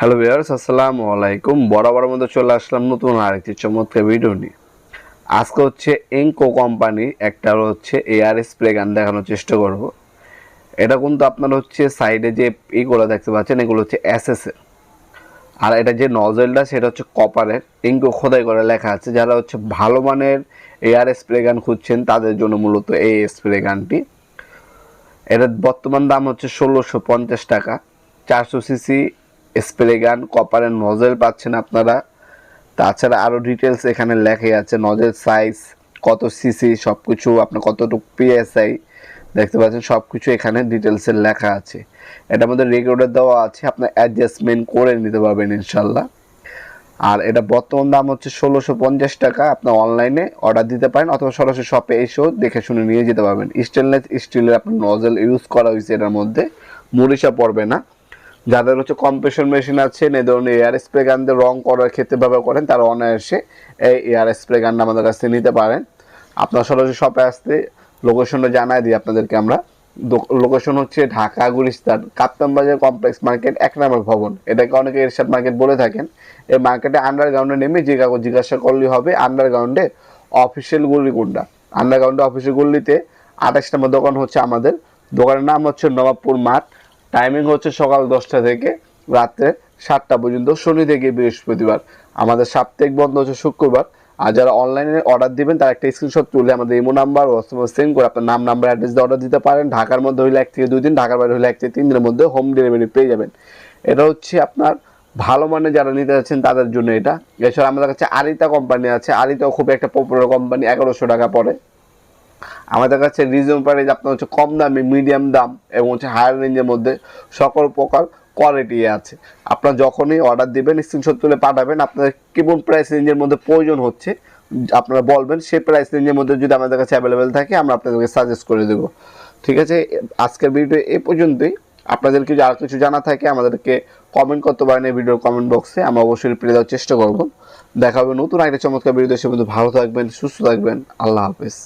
Hello viewers আসসালামু আলাইকুম। বরাবর মধ্যে চলে আসলাম নতুন আরেকটি চমৎকার ভিডিও নিয়ে। আজকে হচ্ছে এঙ্কো কোম্পানি একটা হচ্ছে এয়ার স্প্রে গান দেখানোর চেষ্টা করব। এটা কিন্তু আপনার হচ্ছে সাইডে যে ইগুলো দেখতে পাচ্ছেন, এগুলো হচ্ছে এর। আর এটা যে নজেলটা সেটা হচ্ছে কপারের ইঙ্কো খোদাই করে লেখা আছে, যারা হচ্ছে ভালো মানের এয়ার স্প্রে গান খুঁজছেন, তাদের জন্য মূলত এই স্প্রে গানটি এটার বর্তমান দাম হচ্ছে ষোলোশো পঞ্চাশ টাকা। চারশো সিসি স্প্রে গান কপারের নজেল পাচ্ছেন আপনারা। তাছাড়া আরও ডিটেলস এখানে লেখাই আছে নজেল সাইজ কত সিসি সব কিছু আপনার কতটুকু পিএসআই দেখতে পাচ্ছেন সব কিছু এখানে ডিটেলসের লেখা আছে। এটার মধ্যে রেকর্ডে দেওয়া আছে আপনার অ্যাডজাস্টমেন্ট করে নিতে পারবেন ইনশাল্লাহ। আর এটা বর্তমান দাম হচ্ছে ষোলোশো পঞ্চাশ টাকা আপনার অনলাইনে অর্ডার দিতে পারেন, অথবা সরাসরি শপে এসেও দেখে শুনে নিয়ে যেতে পারবেন। স্টেনলেস স্টিলের আপনার নজেল ইউজ করা হয়েছে এটার মধ্যে, মরিচা পড়বে না। যাদের হচ্ছে কম্প্রেশন মেশিন আছে এই ধরনের এয়ার স্প্রে গান দিয়ে রং করার ক্ষেত্রে ব্যবহার করেন, তারা অনায়াসে এই এয়ার স্প্রে গানটা আমাদের কাছ থেকে নিতে পারেন। আপনার সরাসরি শপে আসতে লোকেশনটা জানাই দিই আপনাদেরকে আমরা। লোকেশন হচ্ছে ঢাকা গুলিস্তান, কাপ্তান বাজার কমপ্লেক্স মার্কেট এক নম্বর ভবন। এটাকে অনেকে এরশাদ মার্কেট বলে থাকেন। এই মার্কেটে আন্ডারগ্রাউন্ডে নেমে যে কাগজ জিজ্ঞাসা করলেই হবে আন্ডারগ্রাউন্ডে অফিসিয়াল গল্লি কোনটা আন্ডারগ্রাউন্ডে অফিসিয়াল গল্লিতে আঠাশ নম্বর দোকান হচ্ছে আমাদের। দোকানের নাম হচ্ছে নবাবপুর মাঠ। টাইমিং হচ্ছে সকাল দশটা থেকে রাত্রে সাতটা পর্যন্ত, শনি থেকে বৃহস্পতিবার। আমাদের সাপ্তাহিক বন্ধ হচ্ছে শুক্রবার। আর যারা অনলাইনে অর্ডার দিবেন, তার একটা স্ক্রিনশট তুলে আমাদের ইমো নাম্বার হোয়াটসঅ্যাপে সেন্ড করে আপনার নাম নাম্বার অ্যাড্রেস দিয়ে অর্ডার দিতে পারেন। ঢাকার মধ্যে হইলে এক থেকে দুই দিন, ঢাকার বাইরে হইলে এক থেকে তিন দিনের মধ্যে হোম ডেলিভারি পেয়ে যাবেন। এটা হচ্ছে আপনার ভালো মানে যারা নিতে যাচ্ছেন, তাদের জন্য এটা। এছাড়া আমাদের কাছে আরিতা কোম্পানি আছে। আরিতাও খুব একটা পপুলার কোম্পানি এগারোশো টাকা পড়ে। আমাদের কাছে রিজনেবল প্রাইস আপনার হচ্ছে কম দামে মিডিয়াম দাম এবং হচ্ছে হায়ার রেঞ্জের মধ্যে সকল প্রকার কোয়ালিটি আছে। আপনার যখনই অর্ডার দিবেন স্ক্রিনশট তুলে পাঠাবেন আপনার কেমন প্রাইস রেঞ্জের মধ্যে প্রয়োজন হচ্ছে, আপনারা বলবেন, সেই প্রাইস রেঞ্জের মধ্যে যদি আমাদের কাছে অ্যাভেলেবেল থাকে, আমরা আপনাদেরকে সাজেস্ট করে দেব। ঠিক আছে? আজকের ভিডিও এ পর্যন্তই। আপনাদেরকে যদি আর কিছু জানা থাকে, আমাদেরকে কমেন্ট করতে পারেন এই ভিডিওর কমেন্ট বক্সে আমরা অবশ্যই রিপ্লাই দেওয়ার চেষ্টা করব। দেখা হবে নতুন একটা চমৎকার ভিডিও সে মধ্যে ভালো থাকবেন, সুস্থ থাকবেন। আল্লাহ হাফেজ।